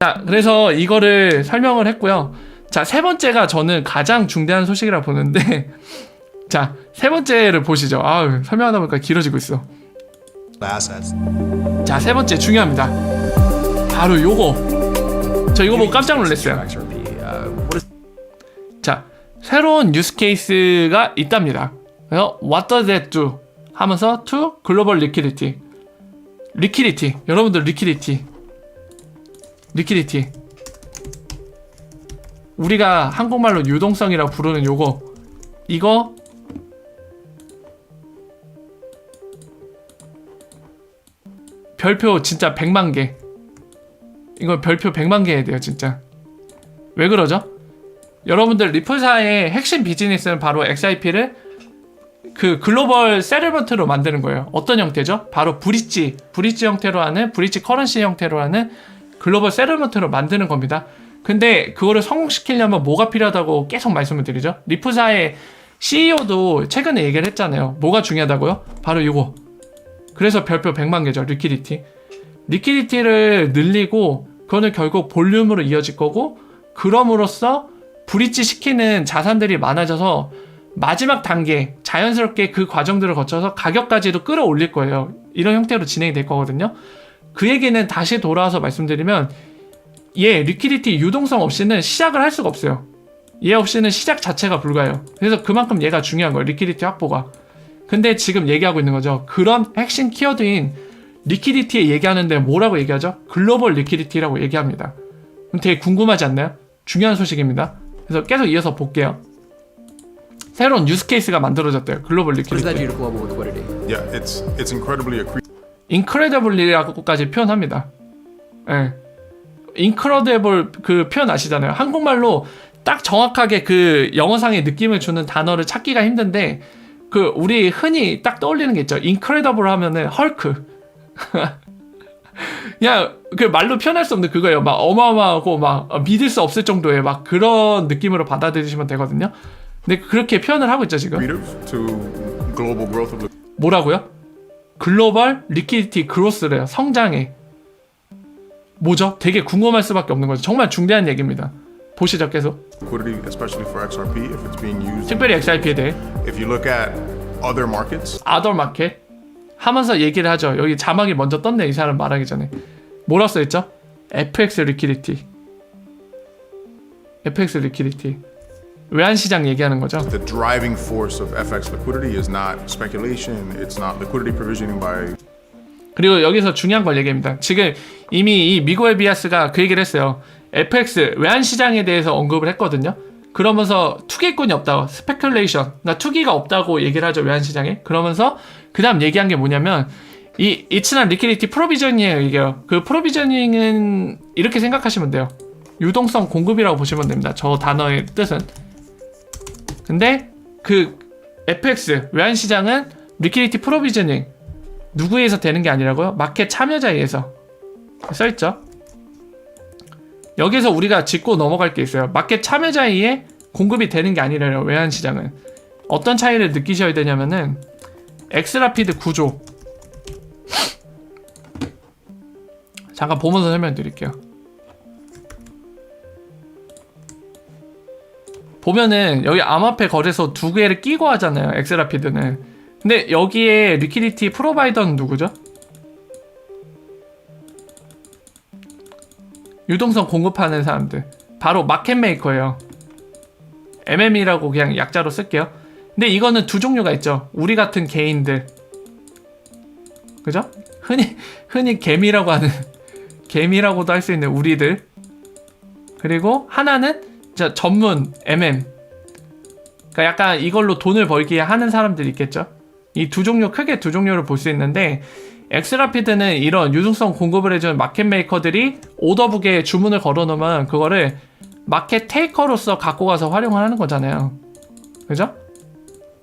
자, 그래서 이거를 설명을 했고요. 자, 세 번째가 저는 가장 중대한 소식이라 보는데, 자, 세 번째를 보시죠. 아, 설명하다 보니까 길어지고 있어. 자, 세 번째 중요합니다. 바로 요거. 저 이거 보고 깜짝 놀랐어요. 자, 새로운 유스 케이스가 있답니다. 그래서 what does that do? 하면서 to global liquidity. 리퀴디티. 여러분들 리퀴디티. 리퀴디티. 우리가 한국말로 유동성이라고 부르는 요거. 이거 별표 진짜 100만 개. 이거 별표 100만 개 해야 돼요, 진짜. 왜 그러죠? 여러분들 리플사의 핵심 비즈니스는 바로 XIP를 그 글로벌 세틀먼트로 만드는 거예요. 어떤 형태죠? 바로 브릿지, 브릿지 형태로 하는 브릿지 커런시 형태로 하는 글로벌 세틀먼트로 만드는 겁니다. 근데 그거를 성공시키려면 뭐가 필요하다고 계속 말씀을 드리죠. 리플사의 CEO도 최근에 얘기를 했잖아요. 뭐가 중요하다고요? 바로 이거. 그래서 별표 100만 개죠. 리퀴디티. 리퀴디티를 늘리고 그거는 결국 볼륨으로 이어질 거고 그럼으로써 브릿지 시키는 자산들이 많아져서 마지막 단계 자연스럽게 그 과정들을 거쳐서 가격까지도 끌어올릴 거예요. 이런 형태로 진행이 될 거거든요. 그 얘기는 다시 돌아와서 말씀드리면 얘 리퀴디티 유동성 없이는 시작을 할 수가 없어요. 얘 없이는 시작 자체가 불가해요. 그래서 그만큼 얘가 중요한 거예요. 리퀴디티 확보가. 근데 지금 얘기하고 있는 거죠. 그런 핵심 키워드인 리퀴디티에 얘기하는데 뭐라고 얘기하죠? 글로벌 리퀴디티라고 얘기합니다. 그럼 되게 궁금하지 않나요? 중요한 소식입니다. 그래서 계속 이어서 볼게요. 새로운 유스 케이스가 만들어졌대요. 글로벌 리퀴디티. Yeah, it's it's. 인크레더블리라고까지 표현합니다. 예. 인크레더블 그 표현 아시잖아요. 한국말로 딱 정확하게 그 영어상의 느낌을 주는 단어를 찾기가 힘든데 그 우리 흔히 딱 떠올리는 게 있죠. 인크레더블 하면은 헐크. 야, 그 말로 표현할 수 없는 그거예요. 막 어마어마하고 막 믿을 수 없을 정도의 막 그런 느낌으로 받아들이시면 되거든요. 근데 그렇게 표현을 하고 있죠, 지금. 뭐라고요? 글로벌 리퀴디티 그로스래요. 성장에. 뭐죠? 되게 궁금할 수밖에 없는 거죠. 정말 중대한 얘기입니다. 보시죠, 계속. 특별히 XRP에 대해 other 마켓 하면서 얘기를 하죠. 여기 자막이 먼저 떴네. 이 사람 말하기 전에. 뭐라 써있죠? FX 리퀴디티. FX 리퀴디티. 외환시장 얘기하는 거죠. the driving force of FX liquidity is not speculation. It's not liquidity provisioning by 그리고 여기서 중요한 걸 얘기합니다. 지금 이미 이 미고엘 비아스가 그 얘기를 했어요. FX 외환 시장에 대해서 언급을 했거든요. 그러면서 투기꾼이 없다고 스페큘레이션, 그러니까 투기가 없다고 얘기를 하죠 외환 시장에. 그러면서 그 다음 얘기한 게 뭐냐면 이 이츠난 리퀴디티 프로비저닝이에요 이게요. 그 프로비저닝은 이렇게 생각하시면 돼요. 유동성 공급이라고 보시면 됩니다. 저 단어의 뜻은. 근데 그 FX 외환 시장은 리퀴디티 프로비저닝 누구에 의해서 되는 게 아니라고요? 마켓 참여자에 의해서 써있죠. 여기서 우리가 짚고 넘어갈 게 있어요. 마켓 참여자에 공급이 되는 게 아니라요. 외환 시장은 어떤 차이를 느끼셔야 되냐면은 엑스라피드 구조 잠깐 보면서 설명드릴게요. 보면은 여기 암호화폐 거래소 두 개를 끼고 하잖아요. 엑스라피드는. 근데 여기에 리퀴디티 프로바이더는 누구죠? 유동성 공급하는 사람들. 바로 마켓 메이커예요. MM이라고 그냥 약자로 쓸게요. 근데 이거는 두 종류가 있죠. 우리 같은 개인들. 그죠? 흔히 흔히 개미라고 하는 개미라고도 할 수 있는 우리들. 그리고 하나는 자, 전문 MM. 그러니까 약간 이걸로 돈을 벌기 하는 사람들이 있겠죠. 이 두 종류 크게 두 종류를 볼 수 있는데 엑스라피드는 이런 유동성 공급을 해주는 마켓 메이커들이 오더북에 주문을 걸어놓으면 그거를 마켓 테이커로서 갖고 가서 활용을 하는 거잖아요. 그죠?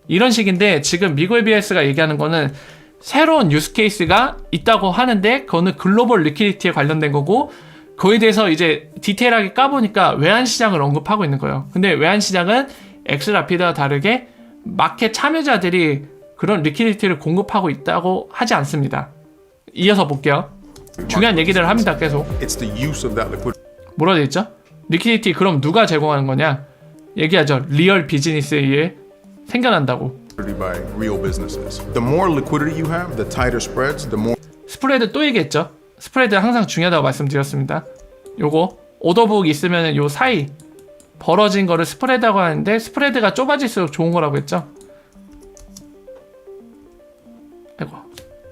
이런 식인데 지금 미국 BS가 얘기하는 거는 새로운 유스 케이스가 있다고 하는데 그거는 글로벌 리퀴디티에 관련된 거고 그거에 대해서 이제 디테일하게 까보니까 외환 시장을 언급하고 있는 거예요. 근데 외환 시장은 엑스라피드와 다르게 마켓 참여자들이 그런 리퀴디티를 공급하고 있다고 하지 않습니다. 이어서 볼게요. 중요한 얘기들을 합니다. 계속. it's the use of that liquidity 뭐라 돼 있죠? 리퀴디티 그럼 누가 제공하는 거냐? 얘기하죠. 리얼 비즈니스에 의해 생겨난다고. 스프레드 또 얘기했죠. 스프레드 항상 중요하다고 말씀드렸습니다. 요거 오더북 있으면 요 사이 벌어진 거를 스프레드라고 하는데 스프레드가 좁아질수록 좋은 거라고 했죠. 아이고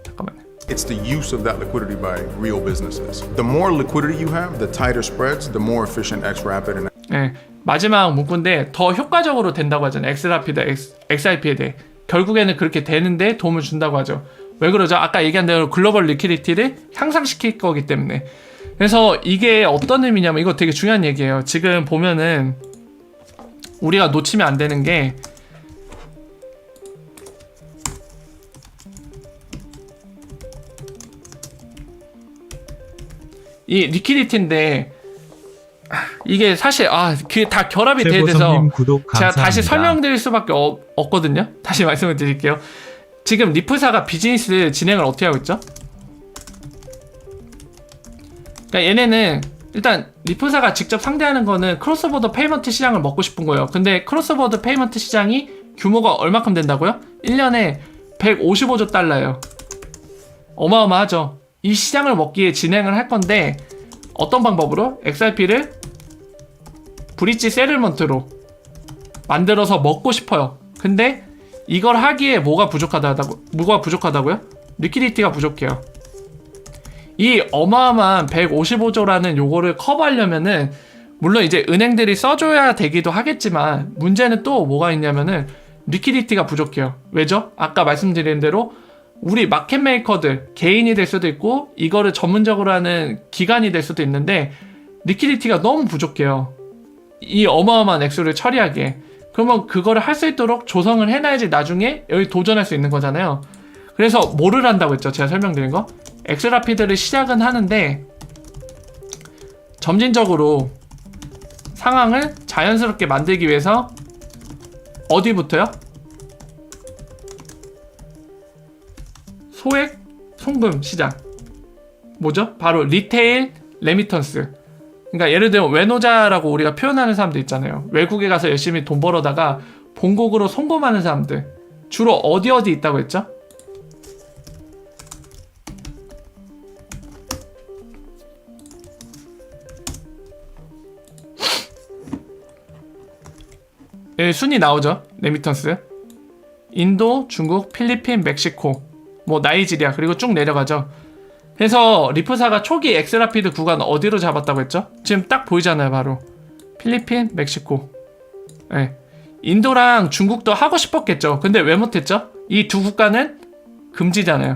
잠깐만요. it's the use of that liquidity by real businesses. The more liquidity you have, the tighter spreads, the more efficient X Rapid and 네, 마지막 문구인데 더 효과적으로 된다고 하잖아요. 엑스라피드, 엑스, XIP에 대해 결국에는 그렇게 되는데 도움을 준다고 하죠. 왜 그러죠? 아까 얘기한 대로 글로벌 리퀴디티를 향상시킬 거기 때문에. 그래서 이게 어떤 의미냐면 이거 되게 중요한 얘기예요. 지금 보면은 우리가 놓치면 안 되는 게 이 리퀴디티인데 아, 이게 사실 아 그게 다 결합이 돼야 돼서 제가. 다시 설명드릴 수밖에 어- 없거든요. 다시 말씀을 드릴게요. 지금 리플사가 비즈니스 진행을 어떻게 하고 있죠? 그러니까 얘네는 일단 리플사가 직접 상대하는 거는 크로스보더 페이먼트 시장을 먹고 싶은 거예요. 근데 크로스보더 페이먼트 시장이 규모가 얼마큼 된다고요? 1년에 155조 달러예요. 어마어마하죠. 이 시장을 먹기에 진행을 할 건데 어떤 방법으로 XRP를 브릿지 세틀먼트로 만들어서 먹고 싶어요. 근데 이걸 하기에 뭐가 부족하다고 뭐가 부족하다고요? 리퀴디티가 부족해요. 이 어마어마한 155조라는 요거를 커버하려면은 물론 이제 은행들이 써줘야 되기도 하겠지만 문제는 또 뭐가 있냐면은 리퀴디티가 부족해요. 왜죠? 아까 말씀드린 대로 우리 마켓 메이커들 개인이 될 수도 있고 이거를 전문적으로 하는 기관이 될 수도 있는데 리퀴디티가 너무 부족해요. 이 어마어마한 액수를 처리하기에 그러면 그거를 할 수 있도록 조성을 해놔야지 나중에 여기 도전할 수 있는 거잖아요. 그래서 뭐를 한다고 했죠? 제가 설명드린 거 엑스라피드를 시작은 하는데 점진적으로 상황을 자연스럽게 만들기 위해서 어디부터요? 소액 송금 시장 뭐죠? 바로 리테일 레미턴스 그러니까 예를 들면 외노자라고 우리가 표현하는 사람들 있잖아요. 외국에 가서 열심히 돈 벌어다가 본국으로 송금하는 사람들 주로 어디 어디 있다고 했죠? 예, 순위 나오죠. 레미턴스. 인도, 중국, 필리핀, 멕시코, 뭐 나이지리아 그리고 쭉 내려가죠. 그래서 리프사가 초기 엑스라피드 구간 어디로 잡았다고 했죠? 지금 딱 보이잖아요, 바로. 필리핀, 멕시코. 예. 인도랑 중국도 하고 싶었겠죠. 근데 왜 못했죠? 이 두 국가는 금지잖아요.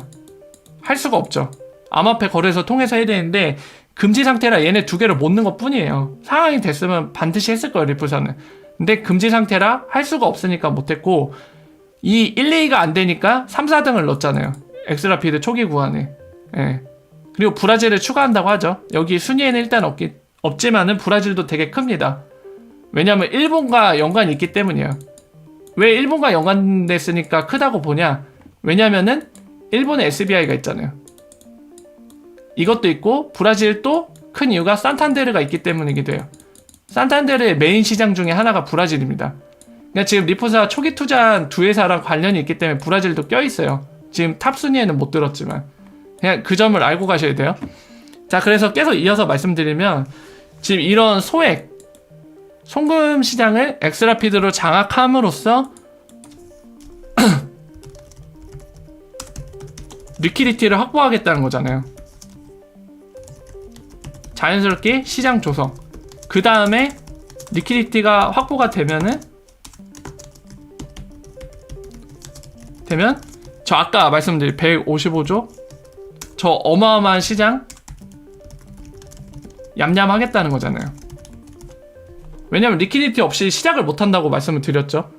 할 수가 없죠. 암호화폐 거래소 통해서 해야 되는데 금지 상태라 얘네 두 개를 못 넣은 것 뿐이에요. 상황이 됐으면 반드시 했을 거예요, 리프사는. 근데 금지 상태라 할 수가 없으니까 못했고 이 1, 2가 안 되니까 3, 4등을 넣었잖아요. 엑스라피드 초기 구간에. 예. 그리고 브라질을 추가한다고 하죠. 여기 순위에는 일단 없기, 없지만은 브라질도 되게 큽니다. 왜냐면 일본과 연관이 있기 때문이에요. 왜 일본과 연관됐으니까 크다고 보냐? 왜냐면은 일본에 SBI가 있잖아요. 이것도 있고 브라질도 큰 이유가 산탄데르가 있기 때문이기도 해요. 산탄데르의 메인 시장 중에 하나가 브라질입니다. 그러니까 지금 리포사 초기 투자한 두 회사랑 관련이 있기 때문에 브라질도 껴 있어요. 지금 탑 순위에는 못 들었지만 그냥 그 점을 알고 가셔야 돼요. 자, 그래서 계속 이어서 말씀드리면 지금 이런 소액 송금 시장을 엑스라피드로 장악함으로써 리퀴디티를 확보하겠다는 거잖아요. 자연스럽게 시장 조성. 그 다음에 리퀴디티가 확보가 되면은 되면 저 아까 말씀드린 155조 저 어마어마한 시장 얌얌하겠다는 거잖아요. 왜냐면 리퀴디티 없이 시작을 못 한다고 말씀을 드렸죠.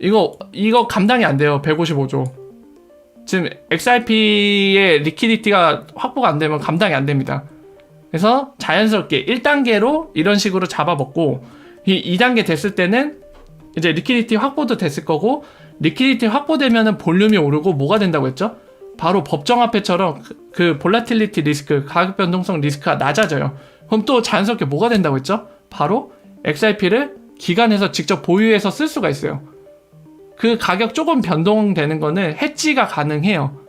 이거 이거 감당이 안 돼요. 155조. 지금 XRP의 리퀴디티가 확보가 안 되면 감당이 안 됩니다. 그래서 자연스럽게 1단계로 이런 식으로 잡아먹고 이 2단계 됐을 때는 이제 리퀴디티 확보도 됐을 거고 리퀴디티 확보되면은 볼륨이 오르고 뭐가 된다고 했죠? 바로 법정 화폐처럼 그, 그 볼라틸리티 리스크, 가격 변동성 리스크가 낮아져요. 그럼 또 자연스럽게 뭐가 된다고 했죠? 바로 XRP를 기관에서 직접 보유해서 쓸 수가 있어요. 그 가격 조금 변동되는 거는 해지가 가능해요.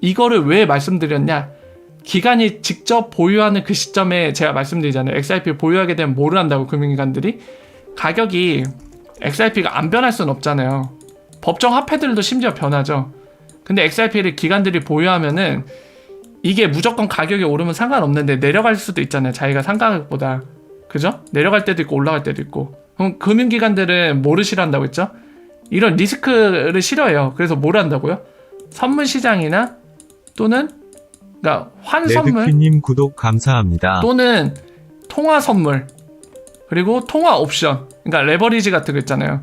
이거를 왜 말씀드렸냐? 기관이 직접 보유하는 그 시점에 제가 말씀드리잖아요. XRP 보유하게 되면 뭐를 한다고 금융기관들이 가격이 XRP가 안 변할 수는 없잖아요. 법정 화폐들도 심지어 변하죠. 근데 XRP를 기관들이 보유하면은 이게 무조건 가격이 오르면 상관없는데 내려갈 수도 있잖아요. 자기가 상가격보다. 그죠? 내려갈 때도 있고 올라갈 때도 있고. 그럼 금융기관들은 뭐를 싫어한다고 했죠? 이런 리스크를 싫어해요. 그래서 뭘 한다고요? 선물 시장이나 또는 그러니까 환 선물 레드큐님 구독 감사합니다. 또는 통화 선물 그리고 통화 옵션 그러니까 레버리지 같은 거 있잖아요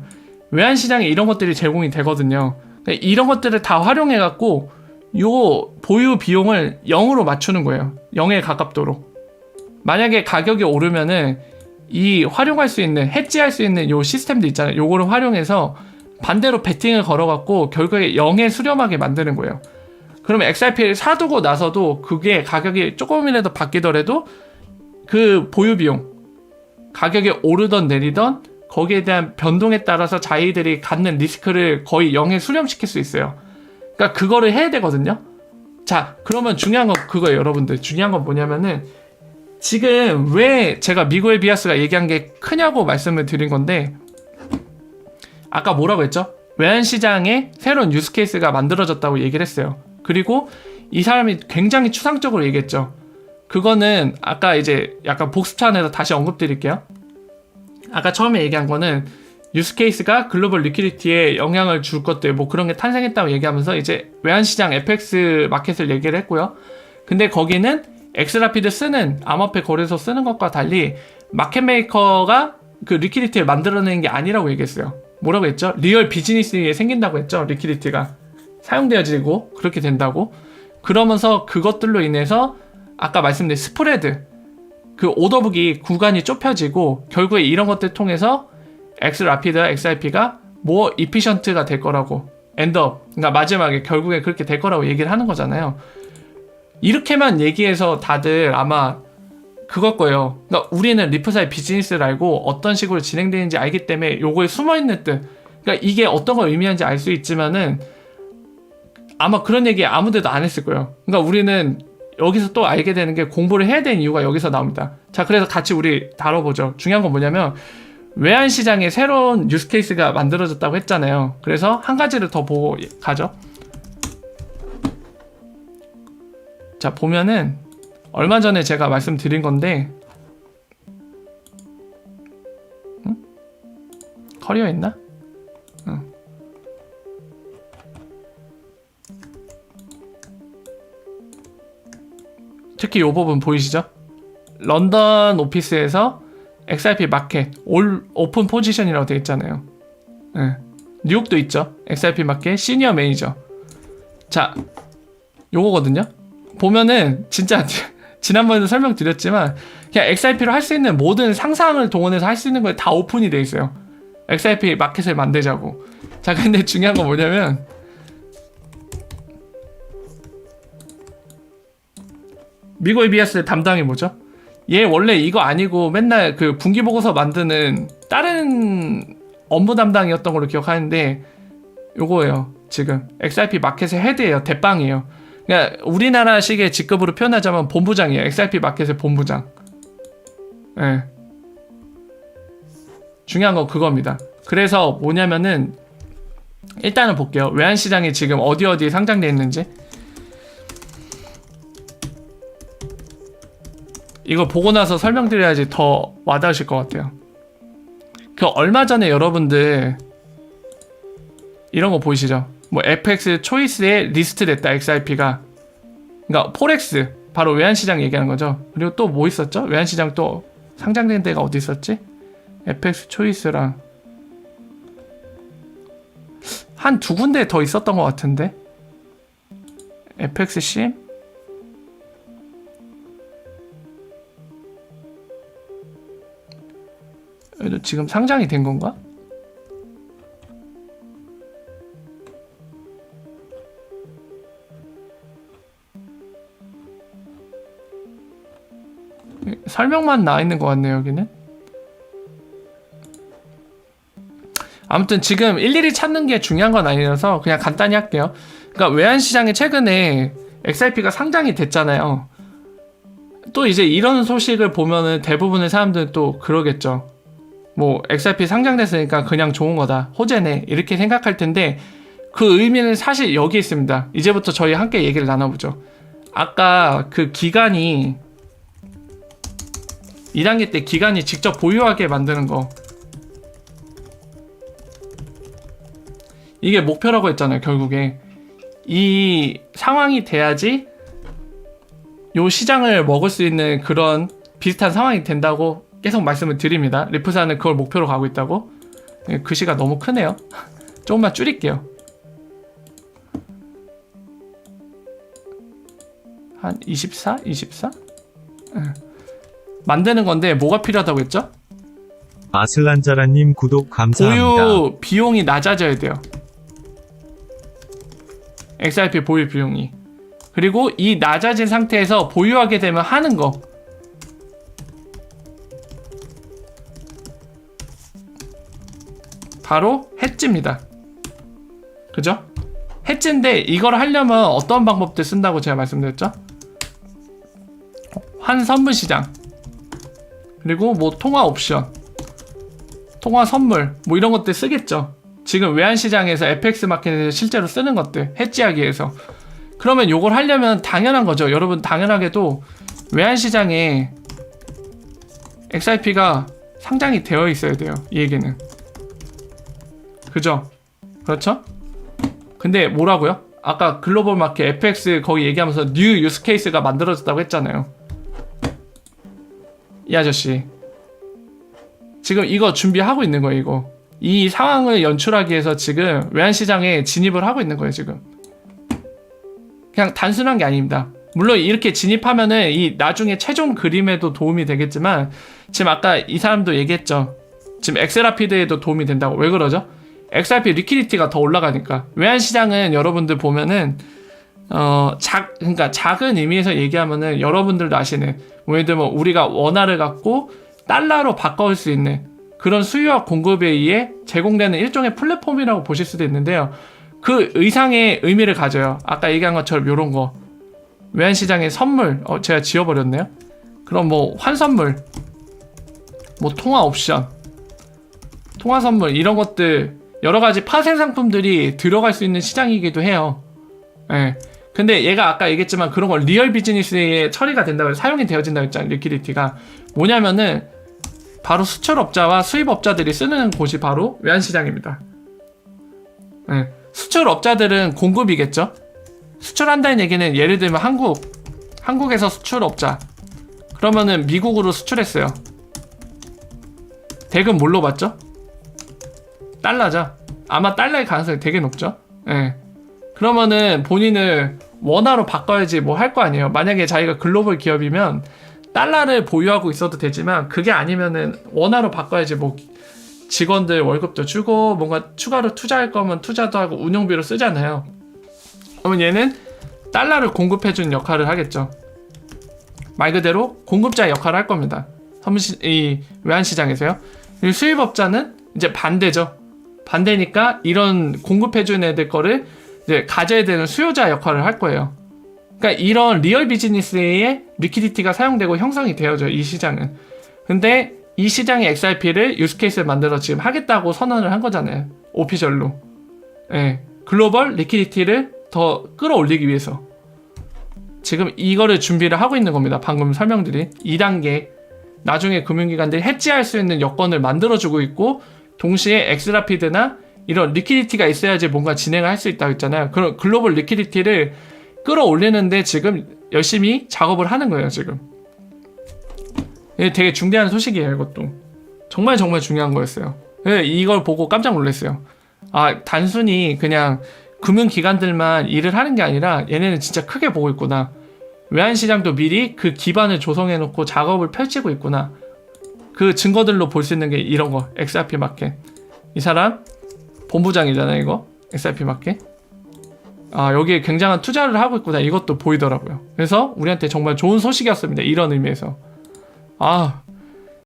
외환 시장에 이런 것들이 제공이 되거든요 그러니까 이런 것들을 다 활용해 갖고 요 보유 비용을 0으로 맞추는 거예요. 0에 가깝도록. 만약에 가격이 오르면은 이 활용할 수 있는 해지할 수 있는 요 시스템도 있잖아요. 요거를 활용해서 반대로 베팅을 걸어 갖고 결국에 0에 수렴하게 만드는 거예요. 그러면 XRP를 사두고 나서도 그게 가격이 조금이라도 바뀌더라도 그 보유 비용 가격이 오르던 내리던 거기에 대한 변동에 따라서 자기들이 갖는 리스크를 거의 0에 수렴시킬 수 있어요. 그러니까 그거를 해야 되거든요. 자, 그러면 중요한 건 그거예요, 여러분들. 중요한 건 뭐냐면은 지금 왜 제가 미고의 비아스가 얘기한 게 크냐고 말씀을 드린 건데 아까 뭐라고 했죠? 외환 시장에 새로운 유스 케이스가 만들어졌다고 얘기를 했어요. 그리고 이 사람이 굉장히 추상적으로 얘기했죠. 그거는 아까 이제 약간 복습찬에서 다시 언급드릴게요. 아까 처음에 얘기한 거는 유스 케이스가 글로벌 리퀴디티에 영향을 줄 것들 뭐 그런 게 탄생했다고 얘기하면서 이제 외환시장 FX 마켓을 얘기를 했고요. 근데 거기는 엑스라피드 쓰는 암호화폐 거래소 쓰는 것과 달리 마켓 메이커가 그 리퀴디티를 만들어내는 게 아니라고 얘기했어요. 뭐라고 했죠? 리얼 비즈니스에 생긴다고 했죠. 리퀴디티가 사용되어지고 그렇게 된다고. 그러면서 그것들로 인해서 아까 말씀드린 스프레드 그 오더북이 구간이 좁혀지고 결국에 이런 것들 통해서 X 라피드와 XRP가 뭐 이피션트가 될 거라고 엔드업 그러니까 마지막에 결국에 그렇게 될 거라고 얘기를 하는 거잖아요. 이렇게만 얘기해서 다들 아마 그걸 거예요. 그러니까 우리는 리프사의 비즈니스를 알고 어떤 식으로 진행되는지 알기 때문에 요거에 숨어 있는 뜻. 그러니까 이게 어떤 걸 의미하는지 알 수 있지만은 아마 그런 얘기 아무데도 안 했을 거예요. 그러니까 우리는 여기서 또 알게 되는 게 공부를 해야 되는 이유가 여기서 나옵니다. 자, 그래서 같이 우리 다뤄보죠. 중요한 건 뭐냐면 외환 시장에 새로운 유스 케이스가 만들어졌다고 했잖아요. 그래서 한 가지를 더 보고 가죠. 자, 보면은 얼마 전에 제가 말씀드린 건데 응? 커리어 있나? 특히 이 부분 보이시죠? 런던 오피스에서 XRP 마켓 올 오픈 포지션이라고 되어 있잖아요. 예. 뉴욕도 있죠. XRP 마켓 시니어 매니저. 자, 요거거든요. 보면은 진짜 지난번에도 설명드렸지만 그냥 XRP로 할 수 있는 모든 상상을 동원해서 할 수 있는 거에 다 오픈이 돼 있어요. XRP 마켓을 만들자고. 자, 근데 중요한 건 뭐냐면 미고의 비아스 담당이 뭐죠? 얘 원래 이거 아니고 맨날 그 분기 보고서 만드는 다른 업무 담당이었던 걸로 기억하는데 요거예요. 지금 XRP 마켓의 헤드예요. 대빵이에요. 그러니까 우리나라식의 직급으로 표현하자면 본부장이에요. XRP 마켓의 본부장. 예. 중요한 건 그겁니다. 그래서 뭐냐면은 일단은 볼게요. 외환 시장이 지금 어디 어디에 상장돼 있는지. 이거 보고 나서 설명드려야지 더 와닿으실 것 같아요. 그 얼마 전에 여러분들 이런 거 보이시죠? 뭐 FX 초이스에 리스트 됐다 XRP가 그러니까 포렉스 바로 외환 시장 얘기하는 거죠. 그리고 또 뭐 있었죠? 외환 시장 또 상장된 데가 어디 있었지? FX 초이스랑 한 두 군데 더 있었던 것 같은데 FX CM? 지금 상장이 된 건가? 설명만 나와 있는 것 같네요 여기는. 아무튼 지금 일일이 찾는 게 중요한 건 아니라서 그냥 간단히 할게요. 그러니까 외환시장에 최근에 XRP가 상장이 됐잖아요. 또 이제 이런 소식을 보면은 대부분의 사람들은 또 그러겠죠 뭐 XRP 상장됐으니까 그냥 좋은 거다. 호재네. 이렇게 생각할 텐데 그 의미는 사실 여기 있습니다. 이제부터 저희 함께 얘기를 나눠보죠. 아까 그 기간이 2단계 때 기간이 직접 보유하게 만드는 거. 이게 목표라고 했잖아요 결국에. 이 상황이 돼야지 요 시장을 먹을 수 있는 그런 비슷한 상황이 된다고 계속 말씀을 드립니다 리프사는 그걸 목표로 가고 있다고 예, 글씨가 너무 크네요 조금만 줄일게요 한 24? 24? 만드는 건데 뭐가 필요하다고 했죠? 아슬란자라님 구독 감사합니다. 보유 비용이 낮아져야 돼요. XRP 보유 비용이. 그리고 이 낮아진 상태에서 보유하게 되면 하는 거. 바로 해지입니다. 그죠? 해지인데 이걸 하려면 어떤 방법들 쓴다고 제가 말씀드렸죠? 환선물 시장. 그리고 뭐 통화 옵션. 통화 선물 뭐 이런 것들 쓰겠죠. 지금 외환 시장에서 FX 마켓에서 실제로 쓰는 것들 해지하기 위해서 그러면 요걸 하려면 당연한 거죠. 여러분 당연하게도 외환 시장에 XRP가 상장이 되어 있어야 돼요. 이 얘기는 그죠? 그렇죠? 근데 뭐라고요? 아까 글로벌 마켓 FX 거기 얘기하면서 뉴 유스 케이스가 만들어졌다고 했잖아요. 이 아저씨 지금 이거 준비하고 있는 거예요, 이거. 이 상황을 연출하기 위해서 지금 외환시장에 진입을 하고 있는 거예요, 지금. 그냥 단순한 게 아닙니다. 물론 이렇게 진입하면은 이 나중에 최종 그림에도 도움이 되겠지만 지금 아까 이 사람도 얘기했죠. 지금 엑스라피드에도 도움이 된다고. 왜 그러죠? XRP 리퀴디티가 더 올라가니까. 외환 시장은 여러분들 보면은 어, 작, 그러니까 작은 의미에서 얘기하면은 여러분들도 아시는, 뭐 예를 들면 우리가 원화를 갖고 달러로 바꿔올 수 있는 그런 수요와 공급에 의해 제공되는 일종의 플랫폼이라고 보실 수도 있는데요. 그 의상의 의미를 가져요. 아까 얘기한 것처럼 이런 거. 외환시장의 선물, 어, 제가 지워버렸네요. 그럼 뭐 환선물, 뭐 통화 옵션, 통화 선물, 이런 것들, 여러 가지 파생 상품들이 들어갈 수 있는 시장이기도 해요. 예. 근데 얘가 아까 얘기했지만 그런 걸 리얼 비즈니스에 처리가 된다고 사용이 되어진다고 했잖아요. 리퀴디티가. 뭐냐면은 바로 수출업자와 수입업자들이 쓰는 곳이 바로 외환시장입니다. 예. 수출업자들은 공급이겠죠? 수출한다는 얘기는 예를 들면 한국, 한국에서 수출업자. 그러면은 미국으로 수출했어요. 대금 뭘로 받죠? 달러죠. 아마 달러의 가능성이 되게 높죠. 예. 그러면은 본인을 원화로 바꿔야지 뭐 할 거 아니에요. 만약에 자기가 글로벌 기업이면 달러를 보유하고 있어도 되지만 그게 아니면은 원화로 바꿔야지 뭐 직원들 월급도 주고 뭔가 추가로 투자할 거면 투자도 하고 운영비로 쓰잖아요. 그러면 얘는 달러를 공급해주는 역할을 하겠죠. 말 그대로 공급자 역할을 할 겁니다. 선시, 이 외환시장에서요. 이 수입업자는 이제 반대죠. 반대니까 이런 공급해주는 애들 거를 이제 가져야 되는 수요자 역할을 할 거예요. 그러니까 이런 리얼 비즈니스에 리퀴디티가 사용되고 형성이 되어져 이 시장은. 근데 이 시장의 XRP를 유스케이스를 만들어 지금 하겠다고 선언을 한 거잖아요. 오피셜로. 예. 글로벌 리퀴디티를 더 끌어올리기 위해서. 지금 이거를 준비를 하고 있는 겁니다. 방금 설명드린 2단계. 나중에 금융기관들이 해지할 수 있는 여건을 만들어주고 있고, 동시에 엑스라피드나 이런 리퀴디티가 있어야지 뭔가 진행을 할 수 있다고 했잖아요. 그런 글로벌 리퀴디티를 끌어올리는데 지금 열심히 작업을 하는 거예요, 지금. 이게 되게 중대한 소식이에요, 이것도. 정말 정말 중요한 거였어요. 예, 이걸 보고 깜짝 놀랐어요. 아, 단순히 그냥 금융기관들만 일을 하는 게 아니라 얘네는 진짜 크게 보고 있구나. 외환시장도 미리 그 기반을 조성해 놓고 작업을 펼치고 있구나. 그 증거들로 볼 수 있는 게 이런 거. XRP 마켓. 이 사람 본부장이잖아요, 이거. XRP 마켓. 아, 여기에 굉장한 투자를 하고 있구나. 이것도 보이더라고요. 그래서 우리한테 정말 좋은 소식이었습니다. 이런 의미에서. 아